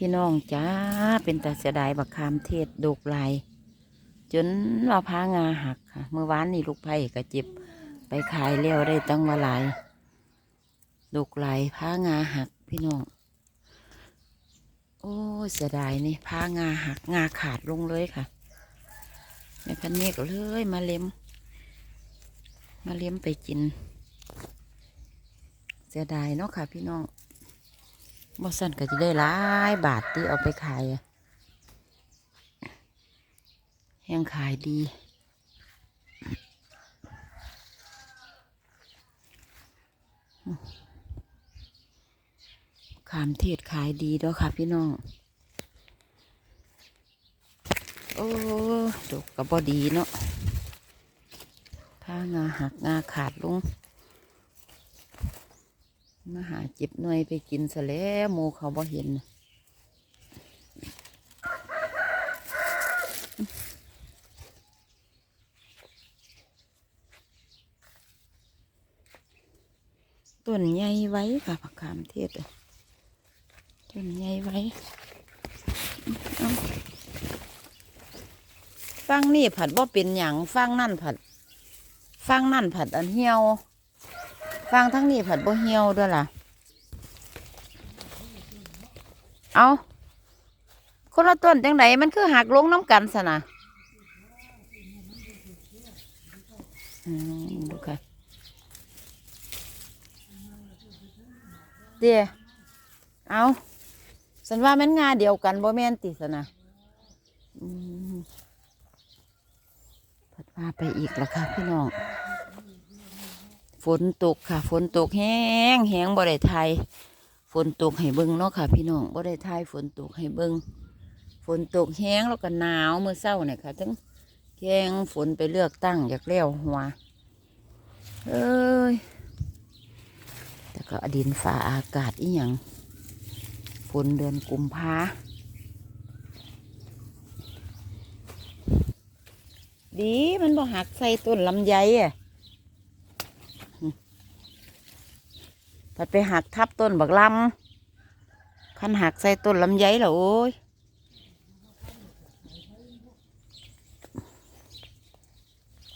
พี่น้องจ้าเป็นตาเสียดายบักคามเทศดกลายจนว่าพางาหักค่ะ เมื่อวานนี่ลูกไผ่ก็เจ็บไปขายแล้วได้ตั้งว่าหลายดกลายพางาหักพี่น้อง โอ้เสียดายนี่พางาหักงาขาดลงเลยค่ะแม่พันเมกเลยมาเล็ม มาเล็มไปกิน เสียดายเนาะค่ะพี่น้อง บ่สั่นก็จะได้หลายบาทที่เอาไปขายยังขายดีขามเทศขายดีด้อค่ะพี่น้อง โอ้ดกกระบอดีเนาะถ้างาหักงาขาดลง มาหาจ็บหน่วยไปกินซะแล้วมูเขาบ่เห็นน่ะต้นใหญ่ไว้ค่ะผักขามเทศต้นใหญ่ไว้เอาฟังนี่ผัดว่าเป็นอย่างฟังนั่นผัด ฟังนั่นผัดอันเหี่ยว ฟังทั้งนี้ผัดบ่เหี่ยวด้วยล่ะ เอาคนละต้นจังไหนมันคือหักลงน้ำกันสนะดูค่ะเดี๋ยวเอาสันว่าแม่นงาเดียวกันบ่แม่นติสนะผัดว่าไปอีกแล้วค่ะพี่น้อง ฝนตกค่ะ ฝนตกแห้งแห้งบ่ได้ไทยฝนตกให้เบิ่งเนาะค่ะ พี่น้องบ่ได้ไทยฝนตกให้เบิ่งฝนตกแห้งแล้วก็หนาวเมื่อเช้าเนี่ยค่ะทั้งแกงฝนไปเลือกตั้งอยากเลี้ยวหัวเอ้ยแต่ก็อดินฟ้าอากาศอีหยังฝนเดือนกุมภาดีมันบ่หักใส่ต้นลำไยอะ ผัดไปหักทับต้นบักลำคันหักใส่ต้นลำไยเหรอโอ้ย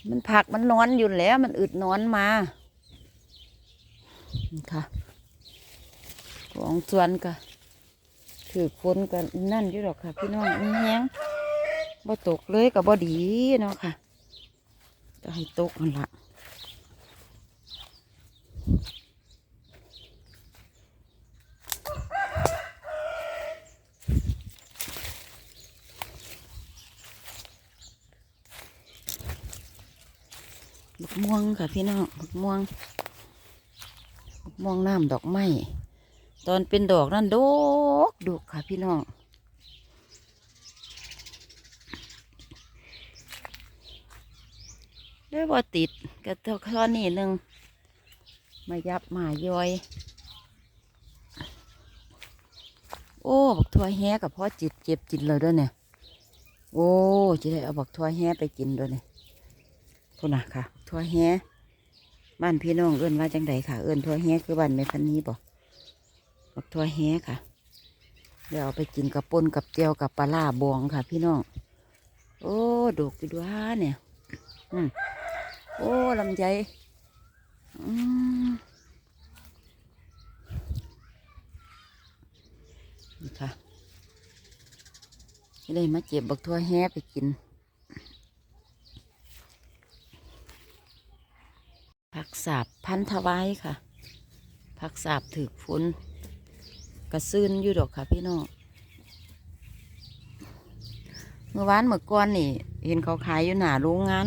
มันผักมันนอนอยู่แล้ว มันอึดนอนมานี่ค่ะของส่วนก็ถือคนกันนั่นอยู่หรอกค่ะ พี่น้องมีแห้งบ่ตกเลยกับบ่ดีเนาะค่ะ จะให้ตกมันละ บักม่วงค่ะพี่น้องบักม่วงบักม่วงน้ำดอกไม้ตอนเป็นดอกนั่นดกดกค่ะพี่น้องด้วยว่าติดกระเทาข้อนี่หนึ่งมายับมาย้อย โอ้บักทัวแฮกับพ่อจิตเจ็บจิตเลยด้วยเนี่ย โอ้จะได้เอาบักทัวแฮไปกินด้วยเนี่ย พุ่นนะค่ะ ทั่วแฮบ้านพี่น้องเอื้นว่าจังใดค่ะ เอื้นทั่วแฮคือบ้านแม่พันนี้บอกบอกทั่วแฮค่ะ เดี๋ยวเอาไปกินกับปนกับเจียวกับปลาล่าบองค่ะ พี่น้อง โอ้ดกด้วยเนี่ย อืมโอ้ลำไยอืมนี่ค่ะได้มาเจ็บบักทั่วแฮไปกิน ผักสาบพันธไว้ค่ะ ผักสาบถือฝนกระซึนอยู่ดอกค่ะพี่น้องเมื่อวานเมื่อก่อนนี่ เห็นเขาขายอยู่หนาโรงงาน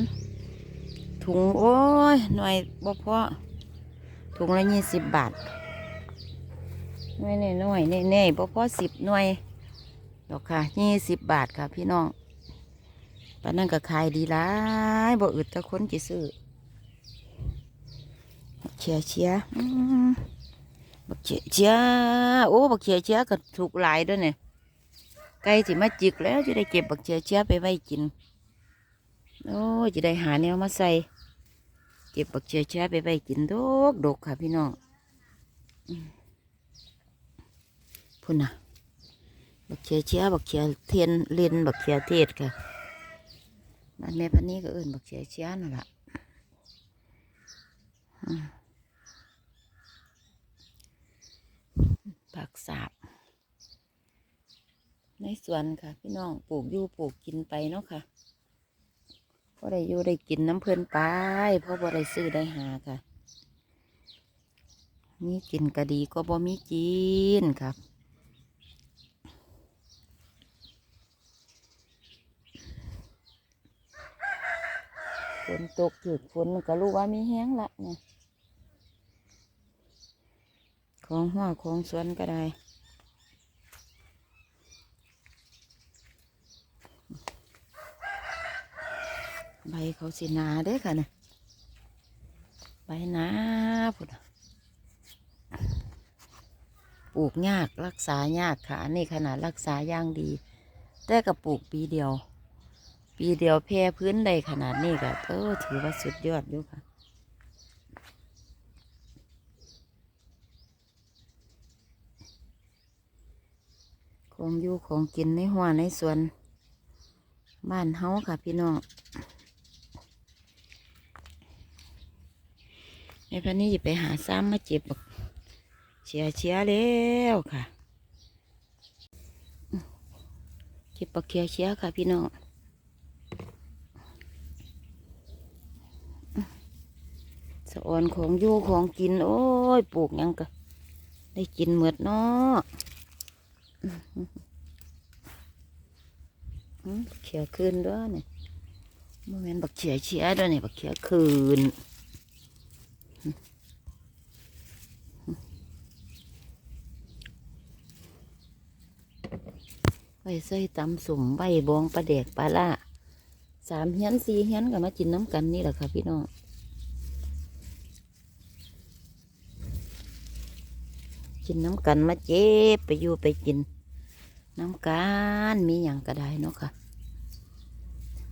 ถุงโอ้ยหน่อยบ่พอถุงละยี่สิบบาทหน่อยหน่อยๆแน่ๆบ่พอสิบหน่วยดอกค่ะยี่สิบบาทค่ะพี่น้องปานนั้นก็ขายดีหลายบ่อึดถ้าคนจะซื้อ เชียเชียบักเชียเชียโอ้บักเชียเชียก็ถูกหลายด้วยเนี่ยไก่สิมาจิกแล้วจะได้เก็บบักเชียเชียไปไว้กินโอ้จะได้หาแนวมาใส่เก็บบักเชียเชียไปไว้กินดกดกค่ะพี่น้องพุ่นนะบักเขียเชียบักเขียเทียนเลนบักเขียเทศค่ะบ้านแม่พันนี้ก็เอิ้นบักเขียเชียนั่นแหละอืมผักสาบ ในสวนค่ะ พี่น้องปลูกอยู่ปลูกกินไปเนาะค่ะพอได้อยู่ได้กินน้ำเพลินไปเพราะบ่ได้ซื้อได้หาค่ะ มีกินก็ดีก็บ่มีกินครับฝนตกถึกฝนก็รู้ว่ามีแห้งละเนี่ยของหัวของสวนก็ได้ ใบเขาสินาเด้อค่ะเนี่ยใบนาพุ่นปลูกยากรักษายากค่ะนนี้ขนาดรักษาย่างดี แต่ก็ปลูกปีเดียว ปีเดียวแพร่พื้นได้ขนาดนี้ก็เออถือว่าสุดยอดอยู่ค่ะของอยู่ของกินในหัวในสวน บ้านเฮาค่ะพี่น้อง ในพันนี้จะไปหาซ้ำมาเจ็บบักเชียเชียแล้วค่ะเก็บบักเชียเชียค่ะพี่น้องสะออนของยู่ของกิน โอ้ยปลูกยังก็ได้กินเหมือดเนาะเขียคืนด้วยเนี่ยโมเมนบักเขียเชียด้วยเนี่ยบักเขียคืน ไว้ใส่ตำสุ่มใบบองปลาแดกปลาล่าสามเฮียนสี่เฮียนก็มากินน้ำกันนี่แหละค่ะพี่น้องกินน้ำกันมาเจ็บไปอยู่ไปกิน น้ำกันมีอย่างก็ได้เนาะค่ะ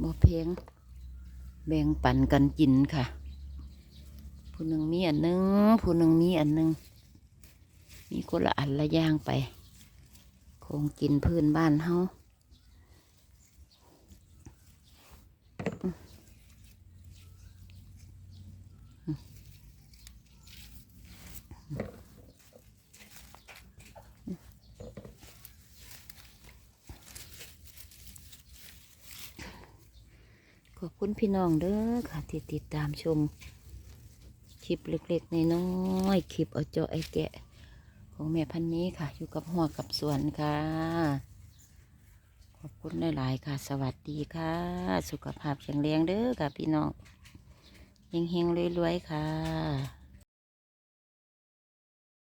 บ่เพลงแบ่งปันกันกินค่ะ ผู้หนึ่งมีอันหนึง ผู้หนึ่งมีอันหนึง มีคนละอันละย่างไป คงกินพื้นบ้านเฮาขอบคุณพี่น้องเด้อค่ะที่ติดตามชม คลิปเล็กๆในน้อยคลิปเอาเจาะไอแกะ ของแม่พันนี้ค่ะ อยู่กับหัวกับสวนค่ะ ขอบคุณหลายๆค่ะ สวัสดีค่ะ สุขภาพแข็งแรงเด้อค่ะพี่น้องเฮงๆรวยๆค่ะ